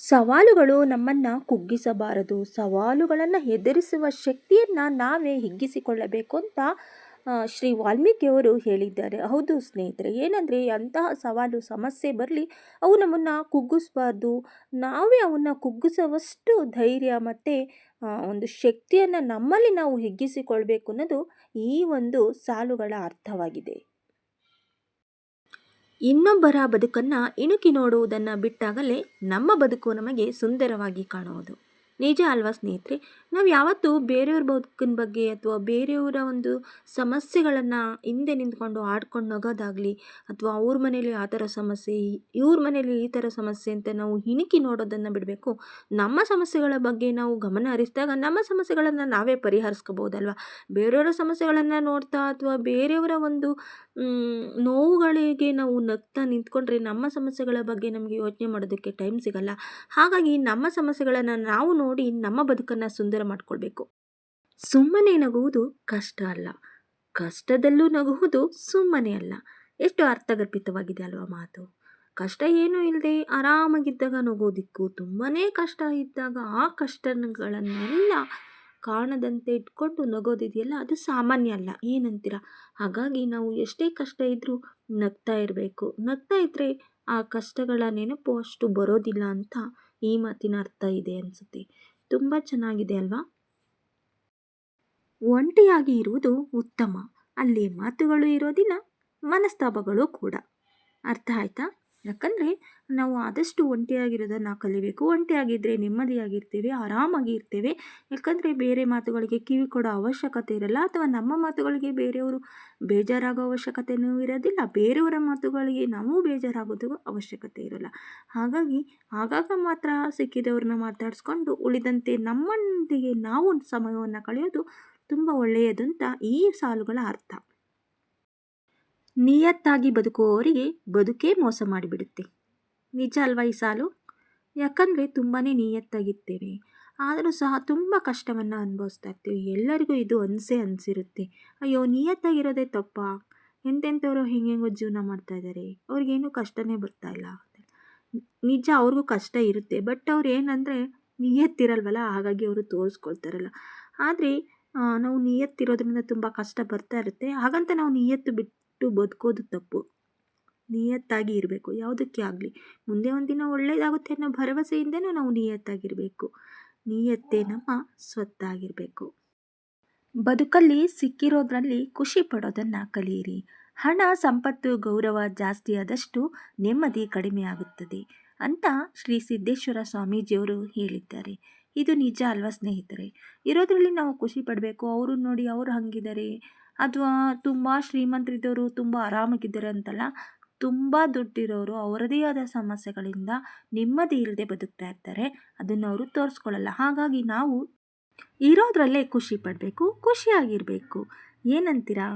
ಸವಾಲುಗಳು ನಮ್ಮನ್ನು ಕುಗ್ಗಿಸಬಾರದು. ಸವಾಲುಗಳನ್ನು ಎದುರಿಸುವ ಶಕ್ತಿಯನ್ನು ನಾವೇ ಹಿಗ್ಗಿಸಿಕೊಳ್ಳಬೇಕು ಅಂತ ಶ್ರೀ ವಾಲ್ಮೀಕಿಯವರು ಹೇಳಿದ್ದಾರೆ. ಹೌದು ಸ್ನೇಹಿತರೆ, ಏನಂದರೆ ಅಂತಹ ಸವಾಲು, ಸಮಸ್ಯೆ ಬರಲಿ, ಅವು ನಮ್ಮನ್ನು ಕುಗ್ಗಿಸಬಾರ್ದು. ನಾವೇ ಅವನ್ನು ಕುಗ್ಗಿಸುವಷ್ಟು ಧೈರ್ಯ ಮತ್ತು ಒಂದು ಶಕ್ತಿಯನ್ನು ನಮ್ಮಲ್ಲಿ ನಾವು ಹಿಗ್ಗಿಸಿಕೊಳ್ಬೇಕು ಅನ್ನೋದು ಈ ಒಂದು ಸಾಲುಗಳ ಅರ್ಥವಾಗಿದೆ. ಇನ್ನೊಬ್ಬರ ಬದುಕನ್ನು ಇಣುಕಿ ನೋಡುವುದನ್ನು ಬಿಟ್ಟಾಗಲೇ ನಮ್ಮ ಬದುಕು ನಮಗೆ ಸುಂದರವಾಗಿ ಕಾಣುವುದು. ನಿಜ ಅಲ್ವಾ ಸ್ನೇಹಿತರೆ? ನಾವು ಯಾವತ್ತೂ ಬೇರೆಯವ್ರ ಬದುಕಿನ ಬಗ್ಗೆ ಅಥವಾ ಬೇರೆಯವರ ಒಂದು ಸಮಸ್ಯೆಗಳನ್ನು ಹಿಂದೆ ನಿಂತ್ಕೊಂಡು ಆಡ್ಕೊಂಡು ನಗೋದಾಗಲಿ ಅಥವಾ ಅವ್ರ ಮನೇಲಿ ಆ ಥರ ಸಮಸ್ಯೆ, ಇವ್ರ ಮನೇಲಿ ಈ ಥರ ಸಮಸ್ಯೆ ಅಂತ ನಾವು ಹಿಣುಕಿ ನೋಡೋದನ್ನು ಬಿಡಬೇಕು. ನಮ್ಮ ಸಮಸ್ಯೆಗಳ ಬಗ್ಗೆ ನಾವು ಗಮನ ಹರಿಸಿದಾಗ ನಮ್ಮ ಸಮಸ್ಯೆಗಳನ್ನು ನಾವೇ ಪರಿಹರಿಸ್ಕೋಬೋದಲ್ವ ಬೇರೆಯವರ ಸಮಸ್ಯೆಗಳನ್ನು ನೋಡ್ತಾ ಅಥವಾ ಬೇರೆಯವರ ಒಂದು ನೋವುಗಳಿಗೆ ನಾವು ನಗ್ತಾ ನಿಂತ್ಕೊಂಡ್ರೆ ನಮ್ಮ ಸಮಸ್ಯೆಗಳ ಬಗ್ಗೆ ನಮಗೆ ಯೋಚನೆ ಮಾಡೋದಕ್ಕೆ ಟೈಮ್ ಸಿಗಲ್ಲ. ಹಾಗಾಗಿ ನಮ್ಮ ಸಮಸ್ಯೆಗಳನ್ನು ನಾವು ನೋಡಿ ನಮ್ಮ ಬದುಕನ್ನು ಸುಂದರ ಮಾಡಿಕೊಳ್ಬೇಕು. ಸುಮ್ಮನೆ ನಗುವುದು ಕಷ್ಟ ಅಲ್ಲ. ಕಷ್ಟದಲ್ಲೂ ನಗುವುದು ಸುಮ್ಮನೆ ಅಲ್ಲ. ಎಷ್ಟು ಅರ್ಥಗರ್ಭಿತವಾಗಿದೆ ಅಲ್ವಾ ಮಾತು. ಕಷ್ಟ ಏನೂ ಇಲ್ಲದೆ ಆರಾಮಾಗಿದ್ದಾಗ ನಗೋದಿಕ್ಕೂ ತುಂಬಾ ಕಷ್ಟ ಇದ್ದಾಗ ಆ ಕಷ್ಟಗಳನ್ನೆಲ್ಲ ಕಾಣದಂತೆ ಇಟ್ಕೊಂಡು ನಗೋದಿದೆಯಲ್ಲ, ಅದು ಸಾಮಾನ್ಯ ಅಲ್ಲ. ಏನಂತೀರ? ಹಾಗಾಗಿ ನಾವು ಎಷ್ಟೇ ಕಷ್ಟ ಇದ್ದರೂ ನಗ್ತಾ ಇರಬೇಕು. ನಗ್ತಾ ಇದ್ದರೆ ಆ ಕಷ್ಟಗಳ ನೆನಪು ಅಷ್ಟು ಬರೋದಿಲ್ಲ ಅಂತ ಈ ಮಾತಿನ ಅರ್ಥ ಇದೆ ಅನಿಸುತ್ತೆ. ತುಂಬ ಚೆನ್ನಾಗಿದೆ ಅಲ್ವಾ? ಒಂಟಿಯಾಗಿ ಇರುವುದು ಉತ್ತಮ. ಅಲ್ಲಿ ಮಾತುಗಳು ಇರೋದಿಲ್ಲ, ಮನಸ್ತಾಪಗಳು ಕೂಡ. ಅರ್ಥ ಆಯ್ತಾ? ಯಾಕಂದರೆ ನಾವು ಆದಷ್ಟು ಒಂಟಿಯಾಗಿರೋದನ್ನು ಕಲಿಬೇಕು. ಒಂಟಿಯಾಗಿದ್ದರೆ ನೆಮ್ಮದಿಯಾಗಿರ್ತೇವೆ, ಆರಾಮಾಗಿ ಇರ್ತೇವೆ. ಯಾಕಂದರೆ ಬೇರೆ ಮಾತುಗಳಿಗೆ ಕಿವಿ ಕೊಡೋ ಅವಶ್ಯಕತೆ ಇರಲ್ಲ, ಅಥವಾ ನಮ್ಮ ಮಾತುಗಳಿಗೆ ಬೇರೆಯವರು ಬೇಜಾರಾಗೋ ಅವಶ್ಯಕತೆಯೂ ಇರೋದಿಲ್ಲ, ಬೇರೆಯವರ ಮಾತುಗಳಿಗೆ ನಾವು ಬೇಜಾರಾಗೋದು ಅವಶ್ಯಕತೆ ಇರಲ್ಲ. ಹಾಗಾಗಿ ಆಗಾಗ ಮಾತ್ರ ಸಿಕ್ಕಿದವ್ರನ್ನ ಮಾತಾಡಿಸ್ಕೊಂಡು ಉಳಿದಂತೆ ನಮ್ಮೊಂದಿಗೆ ನಾವು ಸಮಯವನ್ನು ಕಳೆಯೋದು ತುಂಬ ಒಳ್ಳೆಯದು ಅಂತ ಈ ಸಾಲುಗಳ ಅರ್ಥ. ನಿಯತ್ತಾಗಿ ಬದುಕುವವರಿಗೆ ಬದುಕೇ ಮೋಸ ಮಾಡಿಬಿಡುತ್ತೆ. ನಿಜ ಅಲ್ವಾ ಈ ಸಾಲು? ಯಾಕಂದರೆ ತುಂಬಾ ನಿಯತ್ತಾಗಿರ್ತೇವೆ. ಆದರೂ ಸಹ ತುಂಬ ಕಷ್ಟವನ್ನು ಅನುಭವಿಸ್ತಾ ಇರ್ತೀವಿ. ಎಲ್ಲರಿಗೂ ಇದು ಅನಿಸೇ ಅನಿಸಿರುತ್ತೆ. ಅಯ್ಯೋ, ನಿಯತ್ತಾಗಿರೋದೇ ತಪ್ಪ? ಎಂತೆಂಥವ್ರು ಹೆಂಗೆಂಗೋ ಜೀವನ ಮಾಡ್ತಾ ಇದ್ದಾರೆ ಅವ್ರಿಗೇನು ಕಷ್ಟನೇ ಬರ್ತಾ ಇಲ್ಲ. ನಿಜ ಅವ್ರಿಗೂ ಕಷ್ಟ ಇರುತ್ತೆ. ಬಟ್ ಅವ್ರು ಏನಂದರೆ ನಿಯತ್ತಿರಲ್ವಲ್ಲ? ಹಾಗಾಗಿ ಅವರು ತೋರಿಸ್ಕೊಳ್ತಾರಲ್ಲ. ಆದರೆ ನಾವು ನಿಯತ್ತಿರೋದ್ರಿಂದ ತುಂಬ ಕಷ್ಟ ಬರ್ತಾ ಇರುತ್ತೆ. ಹಾಗಂತ ನಾವು ನಿಯತ್ತು ಬಿಟ್ಟು ಬದುಕೋದು ತಪ್ಪು. ನಿಯತ್ತಾಗಿ ಇರಬೇಕು. ಯಾವುದಕ್ಕೆ ಆಗಲಿ? ಮುಂದೆ ಒಂದಿನ ಒಳ್ಳೆಯದಾಗುತ್ತೆ ಅನ್ನೋ ಭರವಸೆಯಿಂದನೂ ನಾವು ನಿಯತ್ತಾಗಿರಬೇಕು. ನಿಯತ್ತೇ ನಮ್ಮ ಸ್ವತ್ತಾಗಿರಬೇಕು. ಬದುಕಲ್ಲಿ ಸಿಕ್ಕಿರೋದ್ರಲ್ಲಿ ಖುಷಿ ಪಡೋದನ್ನು ಕಲಿಯಿರಿ. ಹಣ, ಸಂಪತ್ತು, ಗೌರವ ಜಾಸ್ತಿ ಆದಷ್ಟು ನೆಮ್ಮದಿ ಕಡಿಮೆ ಆಗುತ್ತದೆ ಅಂತ ಶ್ರೀ ಸಿದ್ದೇಶ್ವರ ಸ್ವಾಮೀಜಿಯವರು ಹೇಳಿದ್ದಾರೆ. ಇದು ನಿಜ ಅಲ್ವಾ ಸ್ನೇಹಿತರೆ? ಇರೋದ್ರಲ್ಲಿ ನಾವು ಖುಷಿ ಪಡಬೇಕು. ಅವರು ನೋಡಿ ಅವರು ಹಾಗಿದ್ದಾರೆ. ಅಥವಾ ತುಂಬ ಶ್ರೀಮಂತರಿದ್ದವರು ತುಂಬ ಆರಾಮಾಗಿದ್ದಾರೆ ಅಂತಲ್ಲ, ತುಂಬ ದುಡ್ಡಿರೋರು ಅವರದೇ ಆದ ಸಮಸ್ಯೆಗಳಿಂದ ನೆಮ್ಮದಿ ಇಲ್ಲದೆ ಬದುಕ್ತಾ ಇರ್ತಾರೆ. ಅದನ್ನು ಅವರು ತೋರಿಸ್ಕೊಳ್ಳಲ್ಲ. ಹಾಗಾಗಿ ನಾವು ಇರೋದ್ರಲ್ಲೇ ಖುಷಿ ಪಡಬೇಕು, ಖುಷಿಯಾಗಿರಬೇಕು. ಏನಂತೀರಾ?